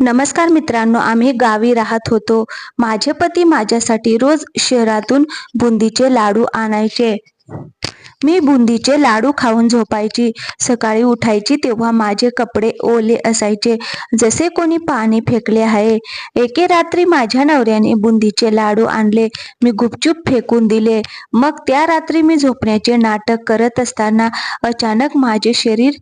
नमस्कार मित्रांनो आम्ही गावी राहत होतो. माझे पती माझ्यासाठी रोज शहरातून बुंदीचे लाडू आणायचे. मी बुंदीचे लाडू खाऊन झोपायची. सकाळी उठायची तेव्हा माझे कपडे ओले असायचे. जसे कोणी पाणी फेकले आहे. एके रात्री माझ्या नवऱ्याने बुंदीचे लाडू आणले. मी गुपचूप फेकून दिले. मग त्या रात्री मी झोपण्याचे नाटक करत असताना अचानक माझे शरीर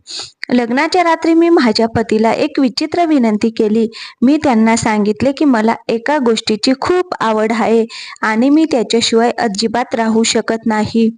लग्नाच्या रात्री मी माझ्या पतीला एक विचित्र विनंती केली. मी त्यांना सांगितले की मला एका गोष्टीची खूप आवड आहे आणि मी त्याच्याशिवाय अजिबात राहू शकत नाही.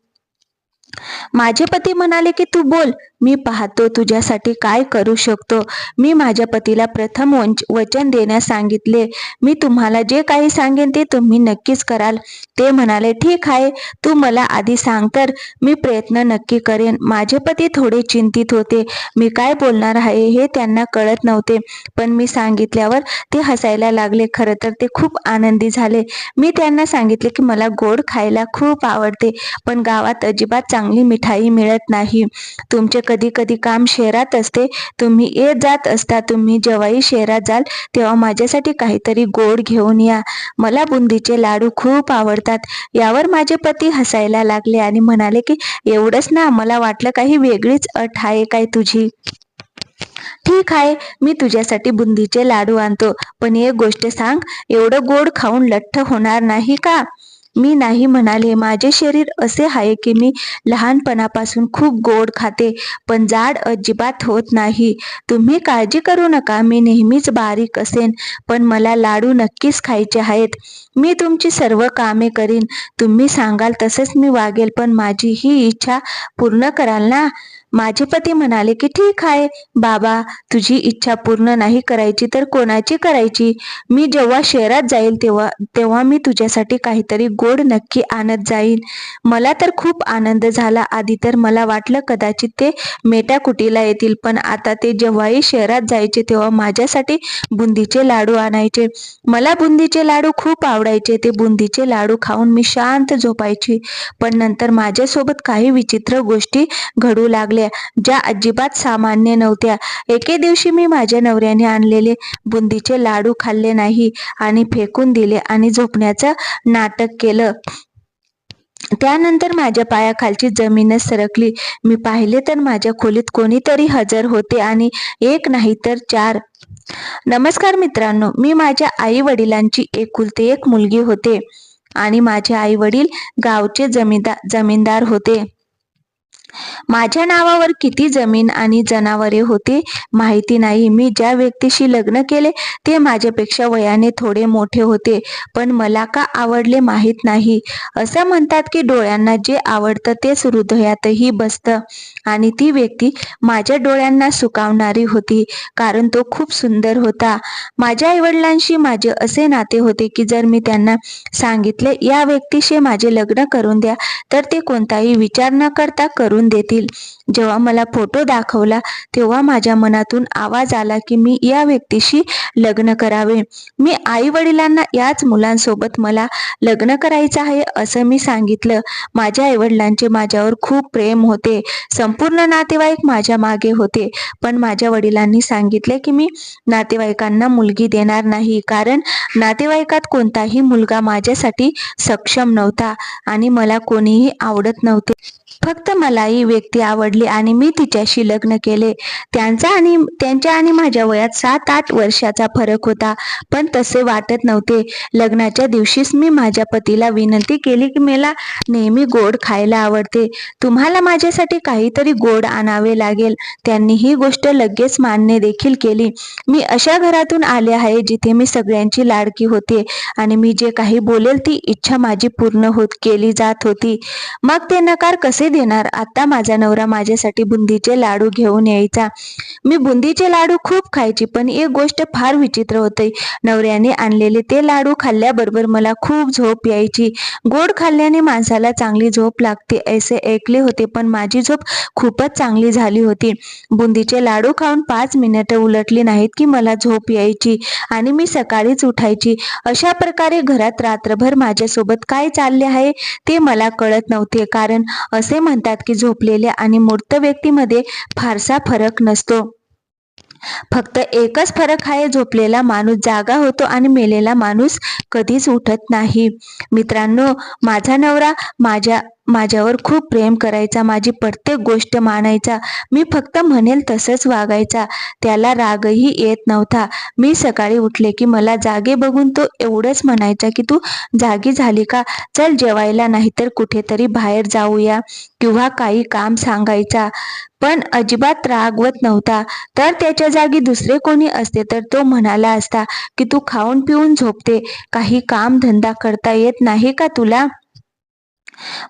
माझे पती म्हणाले की तू बोल मी पाहतो तुझ्यासाठी काय करू शकतो. मी माझ्या पतीला प्रथम वचन देण्यास सांगितले. मी तुम्हाला जे काही सांगेन ते तुम्ही नक्कीच कराल. ते म्हणाले ठीक आहे तू मला आधी सांग तर मी प्रयत्न नक्की करेन. माझे पती थोडे चिंतित होते. मी काय बोलणार आहे हे त्यांना कळत नव्हते पण मी सांगितल्यावर ते हसायला लागले. खरं तर ते खूप आनंदी झाले. मी त्यांना सांगितले की मला गोड खायला खूप आवडते पण गावात अजिबात चांगली चांगली मिठाई मिळत नाही. तुमचे कधी कधी काम शहरात असते. तुम्ही येत जात असता. तुम्ही जेव्हाही शहरात जाल तेव्हा माझ्यासाठी काहीतरी गोड घेऊन या. मला बुंदीचे लाडू खूप आवडतात. यावर माझे पती हसायला लागले आणि म्हणाले की एवढंच ना मला वाटलं काही वेगळीच अट आहे काय तुझी? ठीक आहे मी तुझ्यासाठी बुंदीचे लाडू आणतो. पण एक गोष्ट सांग एवढं गोड खाऊन लठ्ठ होणार नाही का? मी नाही म्हणाले माझे शरीर असे आहे की मी लहानपणापासून खूप गोड खाते पण जाड अजिबात होत नाही. तुम्ही काळजी करू नका मी नेहमीच बारीक असेन पण मला लाडू नक्कीच खायचे आहेत. मी तुमची सर्व कामे करीन तुम्ही सांगाल तसंच मी वागेल पण माझी ही इच्छा पूर्ण कराल ना? माझे पती म्हणाले की ठीक आहे. बाबा तुझी इच्छा पूर्ण नाही करायची तर कोणाची करायची? मी जेव्हा शहरात जाईल तेव्हा तेव्हा मी तुझ्यासाठी काहीतरी गोड नक्की आणत जाईन. मला तर खूप आनंद झाला आधी तर मला वाटलं कदाचित ते मेटाकुटीला येतील पण आता ते जेव्हाही शहरात जायचे तेव्हा माझ्यासाठी बुंदीचे लाडू आणायचे. मला बुंदीचे लाडू खूप आवडायचे. ते बुंदीचे लाडू खाऊन मी शांत झोपायची. पण नंतर माझ्यासोबत काही विचित्र गोष्टी घडू लागल्या. ज्या अजिबात सामान्य नव्हत्या. एके दिवशी मी माझ्या नवऱ्याने आणलेले बुंदीचे लाडू खाल्ले नाही आणि फेकून दिले आणि झोपण्याचं नाटक केलं. त्यानंतर माझ्या पायाखालची जमीनच सरकली. मी पाहिले तर माझ्या खोलीत कोणीतरी हजर होते आणि एक नाही तर चार. नमस्कार मित्रांनो मी माझ्या आई वडिलांची एकुलते एक मुलगी होते आणि माझे आई वडील गावचे जमीनदार जमीनदार होते. माझ्या नावावर किती जमीन आणि जनावरे होती माहिती नाही. मी ज्या व्यक्तीशी लग्न केले ते माझ्यापेक्षा वयाने थोडे मोठे होते पण मला का आवडले माहीत नाही. असं म्हणतात की डोळ्यांना जे आवडतं तेच हृदयातही बसतं. आणि ती व्यक्ती माझ्या डोळ्यांना सुकावणारी होती कारण तो खूप सुंदर होता. माझ्या आईवडिलांशी माझे असे नाते होते की जर मी त्यांना सांगितले या व्यक्तीशी माझे लग्न करून द्या तर ते कोणताही विचार न करता करून देतील. जेव्हा मला फोटो दाखवला तेव्हा माझ्या मनातून आवाज आला की मी या व्यक्तीशी लग्न करावे. मी आई वडिलांना याच मुलांसोबत मला लग्न करायचं आहे असं मी सांगितलं. माझ्या आई वडिलांचे माझ्यावर खूप प्रेम होते. संपूर्ण नातेवाईक माझ्या मागे होते. पण माझ्या वडिलांनी सांगितले की मी नातेवाईकांना मुलगी देणार नाही. कारण नातेवाईकात कोणताही मुलगा माझ्यासाठी सक्षम नव्हता आणि मला कोणीही आवडत नव्हते. फक्त मला ही व्यक्ती आवडली आणि मी तिच्याशी लग्न केले. त्यांचा आणि त्यांच्या आणि माझ्या वयात सात आठ वर्षाचा फरक होता पण तसे वाटत नव्हते. लग्नाच्या दिवशीच मी माझ्या पतीला विनंती केली की मला नेहमी गोड खायला आवडते. तुम्हाला माझ्यासाठी काहीतरी गोड आणावे लागेल. त्यांनी ही गोष्ट लगेच मान्य देखील केली. मी अशा घरातून आले आहे जिथे मी सगळ्यांची लाडकी होते आणि मी जे काही बोलेल ती इच्छा माझी पूर्ण होत केली जात होती. मग ते नकार कसे देणार. आता माझा नवरा माझ्यासाठी बुंदीचे लाडू घेऊन यायचा. मी बुंदीचे लाडू खूप खायची पण एक गोष्ट फार विचित्र होते नवऱ्याने आणलेले ते लाडू खाल्ल्याबरोबर मला खूप झोप यायची. गोड खाल्ल्याने माणसाला चांगली झोप लागते असे ऐकले होते पण माझी झोप खूपच चांगली झाली होती. बुंदीचे लाडू खाऊन पाच मिनिटं उलटली नाहीत की मला झोप यायची आणि मी सकाळीच उठायची. अशा प्रकारे घरात रात्रभर माझ्यासोबत काय चालले आहे ते मला कळत नव्हते कारण असे म्हणतात की झोपलेल्या आणि मूर्त व्यक्तीमध्ये फारसा फरक नसतो. फक्त एकच फरक आहे झोपलेला माणूस जागा होतो आणि मेलेला माणूस कधीच उठत नाही. मित्रांनो माझा नवरा माझ्या माझ्यावर खूप प्रेम करायचा माझी प्रत्येक गोष्ट मानायचा मी फक्त म्हणेल तसंच वागायचा त्याला रागही येत नव्हता. मी सकाळी उठले की मला जागे बघून तो एवढंच म्हणायचा की तू जागी झाली का? चल जेवायला नाहीतर कुठेतरी बाहेर जाऊया किंवा काही काम सांगायचा. पण अजिबात रागवत नव्हता. तर त्याच्या जागी दुसरे कोणी असते तर तो म्हणाला असता की तू खाऊन पिऊन झोपते. काही काम धंदा करता येत नाही का तुला?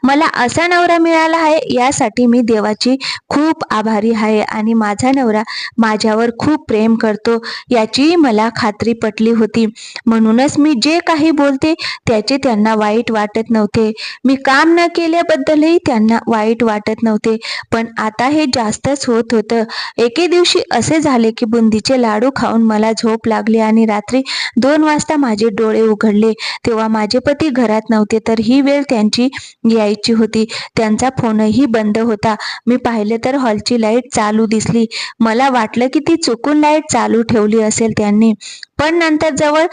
मला असा नवरा मिळाला आहे यासाठी मी देवाची खूप आभारी आहे आणि माझा नवरा माझ्यावर खूप प्रेम करतो याची मला खात्री पटली होती. म्हणूनच मी जे काही बोलते त्याचे त्यांना वाईट वाटत नव्हते. मी काम न केल्याबद्दलही त्यांना वाईट वाटत नव्हते. पण आता हे जास्तच होत होतं. एके दिवशी असे झाले की बुंदीचे लाडू खाऊन मला झोप लागली आणि रात्री दोन वाजता माझे डोळे उघडले. तेव्हा माझे पती घरात नव्हते तर ही वेळ त्यांची यायची होती. त्यांचा फोनही बंद होता. मी पाहिले तर हॉलची लाइट चालू दिसली. मला वाटलं की ती चुकून लाइट चालू ठेवली असेल त्यांनी. पण नंतर जवळ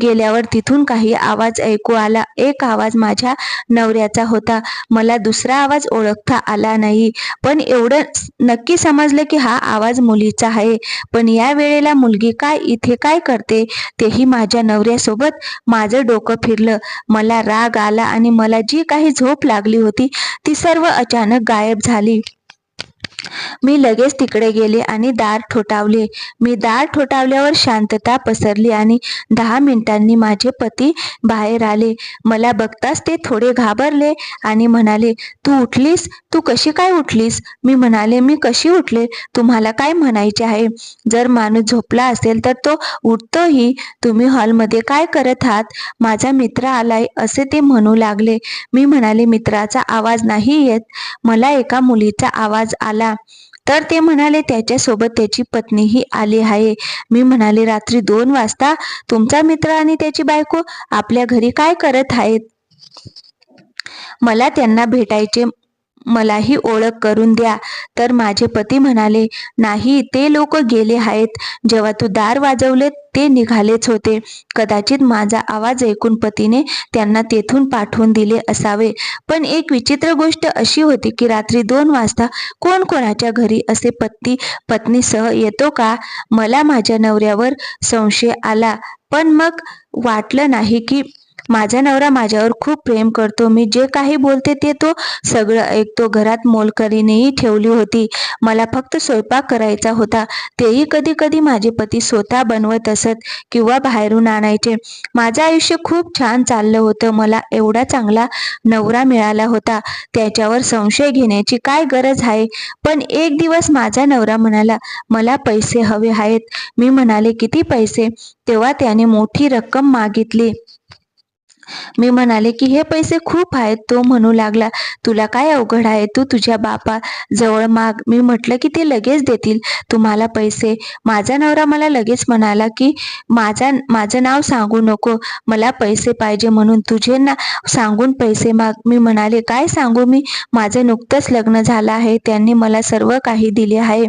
गेल्यावर तिथून काही आवाज ऐकू आला. एक आवाज माझ्या नवऱ्याचा होता. मला दुसरा आवाज ओळखता आला नाही. पण एवढं नक्की समजलं की हा आवाज मुलीचा आहे. पण या वेळेला मुलगी काय इथे काय करते? तेही माझ्या नवऱ्यासोबत माझं डोकं फिरलं. मला राग आला आणि मला जी काही झोप लागली होती ती सर्व अचानक गायब झाली. मी लगेच तिकडे गेले आणि दार ठोठावले. मी दार ठोठावल्यावर शांतता पसरली आणि दहा मिनिटांनी माझे पती बाहेर आले. मला बघताच ते थोडे घाबरले आणि म्हणाले तू उठलीस? तू कशी काय उठलीस? मी म्हणाले मी कशी उठले? तुम्हाला काय म्हणायचे आहे? जर माणूस झोपला असेल तर तो उठतोही. तुम्ही हॉलमध्ये काय करत आहात? माझा मित्र आलाय असे ते म्हणू लागले. मी म्हणाले मित्राचा आवाज नाही येत. मला एका मुलीचा आवाज आला तर ते म्हणाले त्याच्यासोबत त्याची पत्नीही आली आहे. मी म्हणाले रात्री दोन वाजता तुमचा मित्र आणि त्याची बायको आपल्या घरी काय करत आहेत? मला त्यांना भेटायचे मलाही ओळख करून द्या. तर माझे पती म्हणाले नाही ते लोक गेले आहेत. जेव्हा तू दार वाजवले ते निघालेच होते. कदाचित माझा आवाज ऐकून पतीने त्यांना तेथून पाठवून दिले असावे. पण एक विचित्र गोष्ट अशी होती की रात्री दोन वाजता कोण कोणाच्या घरी असे पती पत्नीसह येतो का? मला माझ्या नवऱ्यावर संशय आला. पण मग वाटलं नाही की माझा नवरा माझ्यावर खूप प्रेम करतो. मी जे काही बोलते ते तो सगळं ऐकतो. घरात मोलकरीनेही ठेवली होती. मला फक्त स्वयंपाक करायचा होता. तेही कधी कधी माझे पती स्वतः बनवत असत किंवा बाहेरून आणायचे. माझं आयुष्य खूप छान चाललं होतं. मला एवढा चांगला नवरा मिळाला होता. त्याच्यावर संशय घेण्याची काय गरज आहे? पण एक दिवस माझा नवरा म्हणाला मला पैसे हवे आहेत. मी म्हणाले किती पैसे? तेव्हा त्याने मोठी रक्कम मागितली. मी म्हणाले की हे पैसे खूप आहेत. तो म्हणू लागला तुला काय अवघड आहे? तू तुझ्या बापा जवळ माग. मी म्हटलं की ते लगेच देतील. तुम्हाला पैसे. माझा नवरा मला लगेच म्हणाला की माझा माझं नाव सांगू नको. मला पैसे पाहिजे म्हणून तुझे ना सांगून पैसे माग. मी म्हणाले काय सांगू मी? माझं नुकतंच लग्न झालं आहे. त्यांनी मला सर्व काही दिले आहे.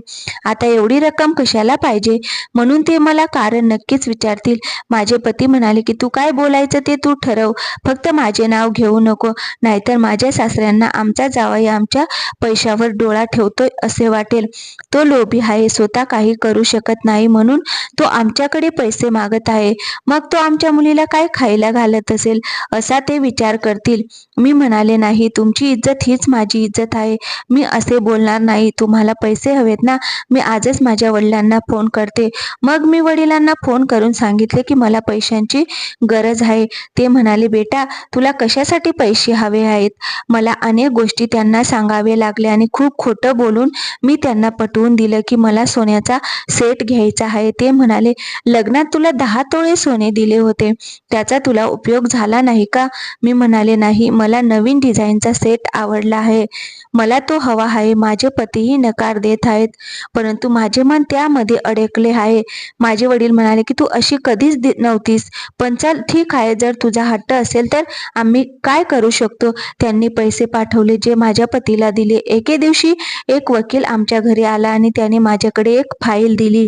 आता एवढी रक्कम कशाला पाहिजे? म्हणून ते मला कारण नक्कीच विचारतील. माझे पती म्हणाले की तू काय बोलायचं ते तू ठरव. फक्त माझे नाव घेऊ नको. नाहीतर माझ्या सासऱ्यांना आमचा जावाई आमच्या पैशावर डोळा ठेवतोय असे वाटेल. तो लोभी आहे स्वतः काही करू शकत नाही म्हणून तो आमच्याकडे पैसे मागत आहे. मग तो आमच्या मुलीला काय खायला घालत असेल? असा ते विचार करतील. मी म्हणाले नाही तुमची इज्जत हीच माझी इज्जत आहे. मी असे बोलणार नाही. तुम्हाला पैसे हवेत ना? मी आजच माझ्या वडिलांना फोन करते. मग मी वडिलांना फोन करून सांगितले की मला पैशांची गरज आहे. ते म्हणाले म्हणाले बेटा तुला कशासाठी पैसे हवे आहेत? मला अनेक गोष्टी त्यांना सांगावे लागले आणि खूप खोटं बोलून मी त्यांना पटवून दिलं की मला सोन्याचा सेट घ्यायचा आहे. ते म्हणाले लग्नात तुला दहा तोळे सोने दिले होते. त्याचा तुला उपयोग झाला नाही का? मी म्हणाले नाही मला नवीन डिझाईनचा सेट आवडला आहे. मला तो हवा आहे माझे पतीही नकार देत आहेत. परंतु माझे मन त्यामध्ये अडकले आहे. माझे वडील म्हणाले की तू अशी कधीच नव्हतीस. पण चल ठीक आहे. जर तुझा हट्ट असेल तर आम्ही काय करू शकतो? त्यांनी पैसे पाठवले जे माझ्या पतीला दिले. एके दिवशी एक वकील आमच्या घरी आला आणि त्याने माझ्याकडे एक फाईल दिली.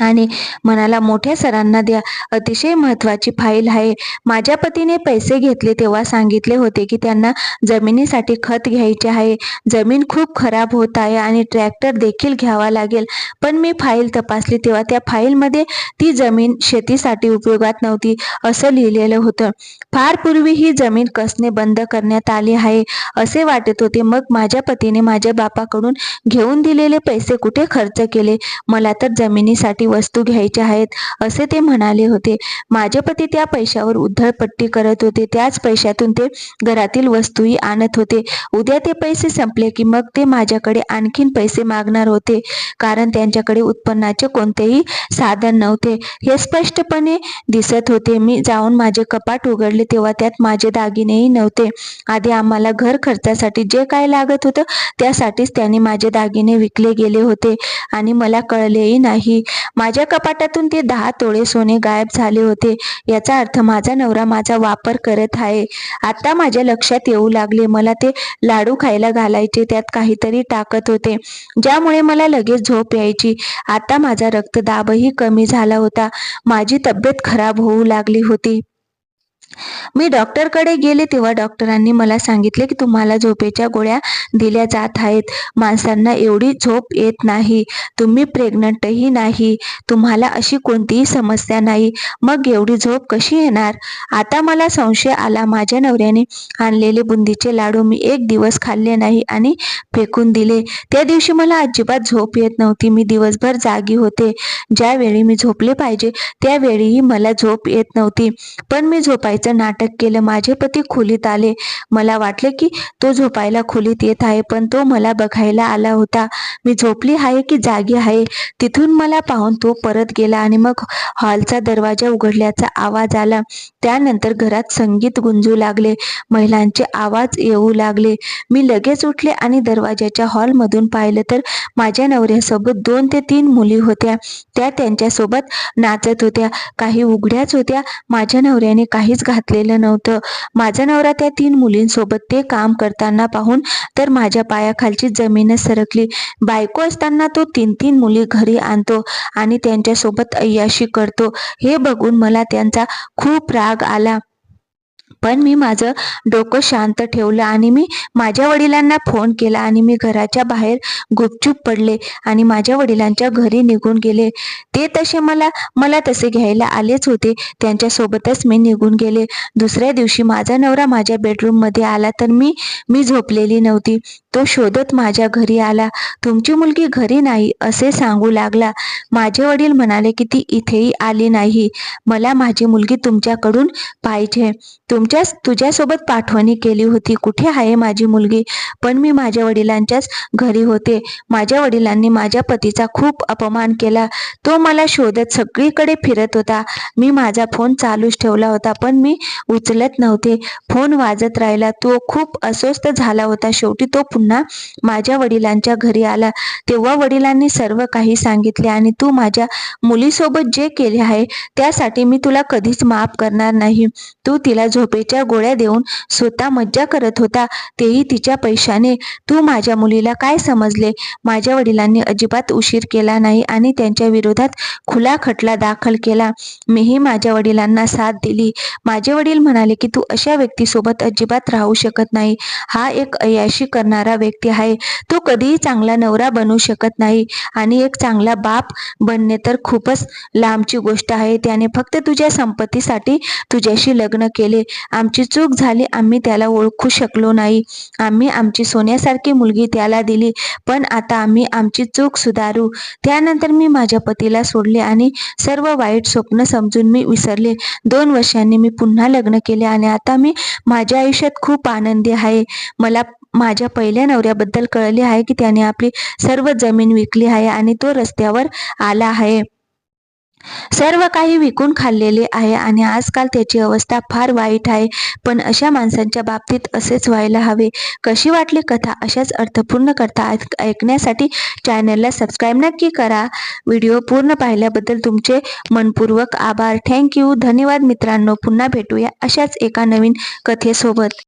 आणि मनाला मोठ्या सरांना द्या. अतिशय महत्वाची फाईल आहे. माझ्या पतीने पैसे घेतले तेव्हा सांगितले होते की त्यांना जमिनीसाठी खत घ्यायचे आहे. जमीन खूप खराब होत आहे आणि ट्रॅक्टर देखील घ्यावा लागेल. पण मी फाईल तपासली तेव्हा त्या फाईलमध्ये ती जमीन शेतीसाठी उपयोगात नव्हती असं लिहिलेलं होतं. फार पूर्वी ही जमीन कसणे बंद करण्यात आली आहे असे वाटत होते. मग माझ्या पतीने माझ्या बापाकडून घेऊन दिलेले पैसे कुठे खर्च केले? मला तर जमिनीसाठी वस्तू घ्यायच्या आहेत असे ते म्हणाले होते. माझे पती त्या पैशावर उधळपट्टी करत होते. त्याच पैशातून ते घरातील वस्तूही आणत होते. उद्या ते पैसे संपले की मग ते माझ्याकडे आणखीन पैसे मागणार होते कारण त्यांच्याकडे उत्पन्नाचे कोणतेही साधन नव्हते. हे स्पष्टपणे दिसत होते. मी जाऊन माझे कपाट उघडले तेव्हा त्यात माझे दागिनेही नव्हते. आधी आम्हाला घर खर्चासाठी जे काय लागत होतं त्यासाठीच त्यांनी माझे दागिने विकले गेले होते आणि मला कळलेही नाही. माझ्या कपाटातून ते दहा तोळे सोने गायब झाले होते. याचा अर्थ माझा नवरा माझा वापर करत आहे. आता माझ्या लक्षात येऊ लागले. मला ते लाडू खायला घालायचे. त्यात काहीतरी टाकत होते. ज्यामुळे मला लगेच झोप यायची. आता माझा रक्तदाबही कमी झाला होता. माझी तब्येत खराब होऊ लागली होती. मी डॉक्टरकडे गेले तेव्हा डॉक्टरांनी मला सांगितले की तुम्हाला झोपेच्या गोळ्या दिल्या जात आहेत. माणसांना एवढी झोप येत नाही. तुम्ही प्रेग्नंटही नाही. तुम्हाला अशी कोणतीही समस्या नाही. मग एवढी झोप कशी येणार? आता मला संशय आला. माझ्या नवऱ्याने आणलेले बुंदीचे लाडू मी एक दिवस खाल्ले नाही आणि फेकून दिले. त्या दिवशी मला अजिबात झोप येत नव्हती. मी दिवसभर जागी होते. ज्यावेळी मी झोपले पाहिजे त्यावेळीही मला झोप येत नव्हती. पण मी झोपायचे नाटक केलं माझे पती खोलीत आले. मला वाटले की तो झोपायला खोलीत येत आहे पण तो मला बघायला आला होता. मी झोपली आहे की जागी आहे? तिथून मला पाहून तो परत गेला आणि मग हॉलचा दरवाजा उघडल्याचा आवाज आला. त्यानंतर घरात संगीत गुंजू लागले. महिलांचे आवाज येऊ लागले. मी लगेच उठले आणि दरवाजाच्या हॉलमधून पाहिलं तर माझ्या नवऱ्यासोबत दोन ते तीन मुली होत्या. त्या त्यांच्यासोबत नाचत होत्या. काही उघड्याच होत्या. माझ्या नवऱ्याने काहीच घातलेलं नव्हतं. माझा नवरा त्या तीन मुलींसोबत ते काम करताना पाहून तर माझ्या पायाखालची जमीनच सरकली. बायको असताना तो तीन तीन मुली घरी आणतो आणि त्यांच्यासोबत अय्याशी करतो. हे बघून मला त्यांचा खूप राग आला. पण मी माझं डोकं शांत ठेवलं आणि मी माझ्या वडिलांना फोन केला आणि मी घराच्या बाहेर गुपचूप पडले आणि माझ्या वडिलांच्या घरी निघून गेले. ते तसे मला मला तसे घ्यायला आलेच होते. त्यांच्यासोबतच मी निघून गेले. दुसऱ्या दिवशी माझा नवरा माझ्या बेडरूममध्ये आला तर मी मी झोपलेली नव्हती. तो शोधत माझ्या घरी आला. तुमची मुलगी घरी नाही असे सांगू लागला. माझे वडील म्हणाले की ती इथेही आली नाही. मला माझी मुलगी तुमच्याकडून पाहिजे. तुमच्या तुझ्यासोबत पाठवणी केली होती. कुठे आहे माझी मुलगी? पण मी माझ्या वडिलांच्याच घरी होते. माझ्या वडिलांनी माझ्या पतीचा खूप अपमान केला. तो मला शोधत सगळीकडे फिरत होता. मी माझा फोन चालूच ठेवला होता पण मी उचलत नव्हते. फोन वाजत राहिला. तो खूप अस्वस्थ झाला होता. शेवटी तो पुन्हा माझ्या वडिलांच्या घरी आला. तेव्हा वडिलांनी सर्व काही सांगितले आणि तू माझ्या मुलीसोबत जे केले आहे त्यासाठी मी तुला कधीच माफ करणार नाही. तू तिला झोपेच्या गोळ्या देऊन स्वतः मज्जा करत होता तेही तिच्या पैशाने. तू माझ्या मुलीला काय समजले? माझ्या वडिलांनी अजिबात उशीर केला नाही आणि त्यांच्या विरोधात खुला खटला दाखल केला. मीही माझ्या वडिलांना साथ दिली. माझे वडील म्हणाले की तू अशा व्यक्तीसोबत अजिबात राहू शकत नाही. हा एक अयाशी करणारा व्यक्ती आहे तो कधीही चांगला नवरा बनू शकत नाही. आणि एक चांगला बाप बनणे तर खूपच लांबची गोष्ट आहे. त्याने फक्त तुझ्या संपत्तीसाठी तुझ्याशी लग्न केले. आमची चूक झाली आम्ही त्याला ओळखू शकलो नाही. आम्ही आमची सोन्यासारखी मुलगी त्याला दिली पण आता आम्ही आमची चूक सुधारू. त्यानंतर मी माझ्या पतीला सोडले आणि सर्व वाईट स्वप्न समजून मी विसरले. दोन वर्षांनी मी पुन्हा लग्न केले आणि आता मी माझ्या आयुष्यात खूप आनंदी आहे. मला माझ्या पहिल्या नवऱ्याबद्दल कळले आहे की त्याने आपली सर्व जमीन विकली आहे आणि तो रस्त्यावर आला आहे. सर्व काही विकून खाल्लेले आहे आणि आजकाल त्याची अवस्था फार वाईट आहे. पण अशा माणसांच्या बाबतीत असेच व्हायला हवे. कशी वाटली कथा? अशाच अर्थपूर्ण कथा ऐक- ऐकण्यासाठी चॅनलला सबस्क्राईब नक्की करा. व्हिडिओ पूर्ण पाहिल्याबद्दल तुमचे मनपूर्वक आभार. थँक्यू धन्यवाद मित्रांनो. पुन्हा भेटूया अशाच एका नवीन कथेसोबत.